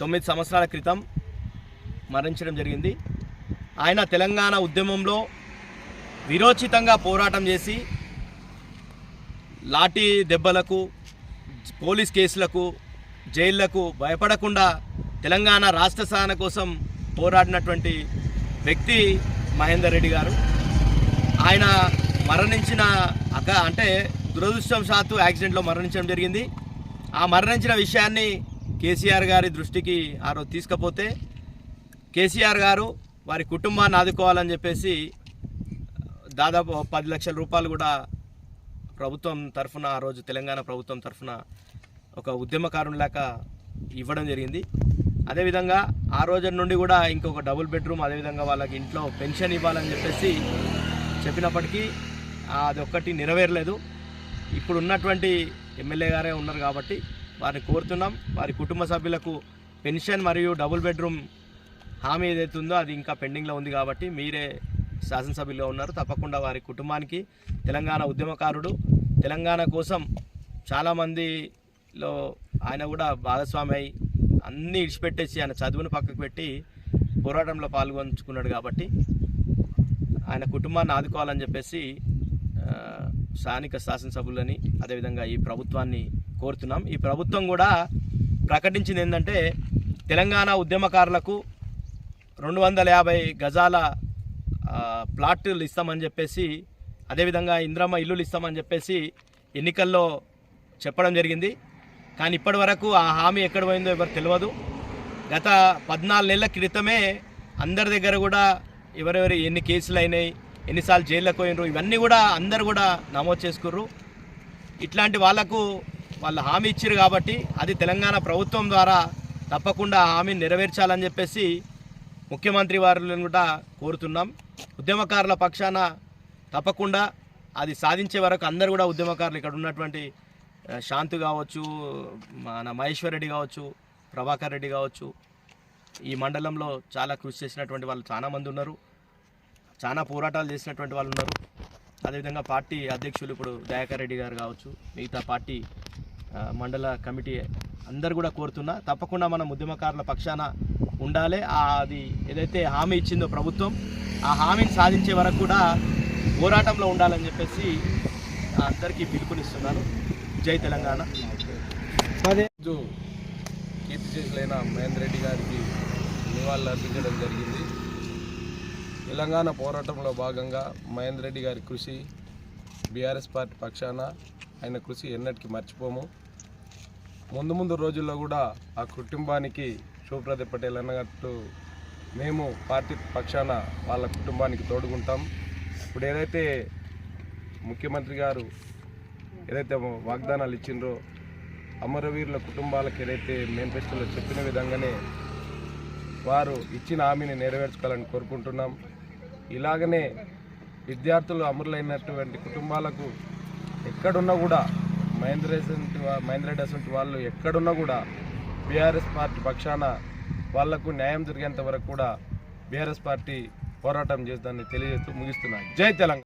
తొమ్మిది సంవత్సరాల క్రితం మరణించడం జరిగింది. ఆయన తెలంగాణ ఉద్యమంలో విరోచితంగా పోరాటం చేసి లాఠీ దెబ్బలకు పోలీస్ కేసులకు జైళ్ళకు భయపడకుండా తెలంగాణ రాష్ట్ర సాధన కోసం పోరాడినటువంటి వ్యక్తి మహేందర్ రెడ్డి గారు. ఆయన మరణించిన అక అంటే దురదృష్టవశాత్తు యాక్సిడెంట్లో మరణించడం జరిగింది. ఆ మరణించిన విషయాన్ని కేసీఆర్ గారి దృష్టికి ఆ రోజు తీసుకపోతే కేసీఆర్ గారు వారి కుటుంబాన్ని ఆదుకోవాలని చెప్పేసి దాదాపు పది లక్షల రూపాయలు కూడా ప్రభుత్వం తరఫున ఆ రోజు తెలంగాణ ప్రభుత్వం తరఫున ఒక ఉద్యమకారుని ఇవ్వడం జరిగింది. అదేవిధంగా ఆ రోజు నుండి కూడా ఇంకొక డబుల్ బెడ్రూమ్ అదేవిధంగా వాళ్ళకి ఇంట్లో పెన్షన్ ఇవ్వాలని చెప్పేసి చెప్పినప్పటికీ అది ఒక్కటి నెరవేరలేదు. ఇప్పుడు ఉన్నటువంటి ఎమ్మెల్యే గారే ఉన్నారు కాబట్టి వారిని కోరుతున్నాం. వారి కుటుంబ సభ్యులకు పెన్షన్ మరియు డబుల్ బెడ్రూమ్ హామీ ఏదైతుందో ఉందో అది ఇంకా పెండింగ్లో ఉంది కాబట్టి మీరే శాసనసభ్యులుగా ఉన్నారు. తప్పకుండా వారి కుటుంబానికి తెలంగాణ ఉద్యమకారుడు తెలంగాణ కోసం చాలామందిలో ఆయన కూడా భాగస్వామి అయి అన్నీ ఇడిచిపెట్టేసి ఆయన చదువును పక్కకు పెట్టి పోరాటంలో పాల్గొంచుకున్నాడు కాబట్టి ఆయన కుటుంబాన్ని ఆదుకోవాలని చెప్పేసి స్థానిక శాసనసభ్యులని అదేవిధంగా ఈ ప్రభుత్వాన్ని కోరుతున్నాం. ఈ ప్రభుత్వం కూడా ప్రకటించింది ఏంటంటే తెలంగాణ ఉద్యమకారులకు రెండు వందల యాభై గజాల ప్లాట్లు ఇస్తామని చెప్పేసి అదేవిధంగా ఇంద్రమ్మ ఇల్లులు ఇస్తామని చెప్పేసి ఎన్నికల్లో చెప్పడం జరిగింది. కానీ ఇప్పటి వరకు ఆ హామీ ఎక్కడ పోయిందో ఎవరు తెలియదు గత పద్నాలుగు నెలల క్రితమే అందరి దగ్గర కూడా ఎవరెవరు ఎన్ని కేసులు అయినాయి ఎన్నిసార్లు జైల్లోకి పోయినరు ఇవన్నీ కూడా అందరు కూడా నమోదు చేసుకుర్రు. ఇట్లాంటి వాళ్ళకు వాళ్ళు హామీ ఇచ్చారు కాబట్టి అది తెలంగాణ ప్రభుత్వం ద్వారా తప్పకుండా హామీ హామీని నెరవేర్చాలని చెప్పేసి ముఖ్యమంత్రి వారిని కూడా కోరుతున్నాం. ఉద్యమకారుల పక్షాన తప్పకుండా అది సాధించే వరకు అందరు కూడా ఉద్యమకారులు ఇక్కడ ఉన్నటువంటి శాంతు కావచ్చు మన మహేశ్వర్ రెడ్డి కావచ్చు ప్రభాకర్ రెడ్డి కావచ్చు ఈ మండలంలో చాలా కృషి చేసినటువంటి వాళ్ళు చాలా మంది ఉన్నారు. చాలా పోరాటాలు చేసినటువంటి వాళ్ళు ఉన్నారు. అదేవిధంగా పార్టీ అధ్యక్షులు ఇప్పుడు దయాకర్ రెడ్డి గారు కావచ్చు మిగతా పార్టీ మండల కమిటీ అందరు కూడా కోరుతున్నా తప్పకుండా మనం ఉద్యమకారుల పక్షాన ఉండాలి. అది ఏదైతే హామీ ఇచ్చిందో ప్రభుత్వం ఆ హామీని సాధించే వరకు కూడా పోరాటంలో ఉండాలని చెప్పేసి అందరికీ పిలుపునిస్తున్నాను. జై తెలంగాణ. అదే కీర్తి చేతులైన మహేందర్ రెడ్డి గారికి నివాళులు అర్పించడం జరిగింది. తెలంగాణ పోరాటంలో భాగంగా మహేందర్ రెడ్డి గారి కృషి బీఆర్ఎస్ పార్టీ పక్షాన ఆయన కృషి ఎన్నటికీ మర్చిపోము. ముందు ముందు రోజుల్లో కూడా ఆ కుటుంబానికి శివప్రద పటేల్ అన్నట్టు మేము పార్టీ పక్షాన వాళ్ళ కుటుంబానికి తోడుకుంటాం ఇప్పుడు ఏదైతే ముఖ్యమంత్రి గారు ఏదైతే వాగ్దానాలు ఇచ్చిండ్రో అమరవీరుల కుటుంబాలకు ఏదైతే మేనిఫెస్టోలో చెప్పిన విధంగానే వారు ఇచ్చిన హామీని నెరవేర్చుకోవాలని కోరుకుంటున్నాం. ఇలాగనే విద్యార్థులు అమరులైనటువంటి కుటుంబాలకు ఎక్కడున్నా కూడా మహేంద్ర మహేంద్ర రెడ్డి వాళ్ళు ఎక్కడున్నా కూడా బీఆర్ఎస్ పార్టీ పక్షాన వాళ్ళకు న్యాయం జరిగేంత వరకు కూడా బీఆర్ఎస్ పార్టీ పోరాటం చేస్తుందని తెలియజేస్తూ ముగిస్తున్నాను. జై తెలంగాణ.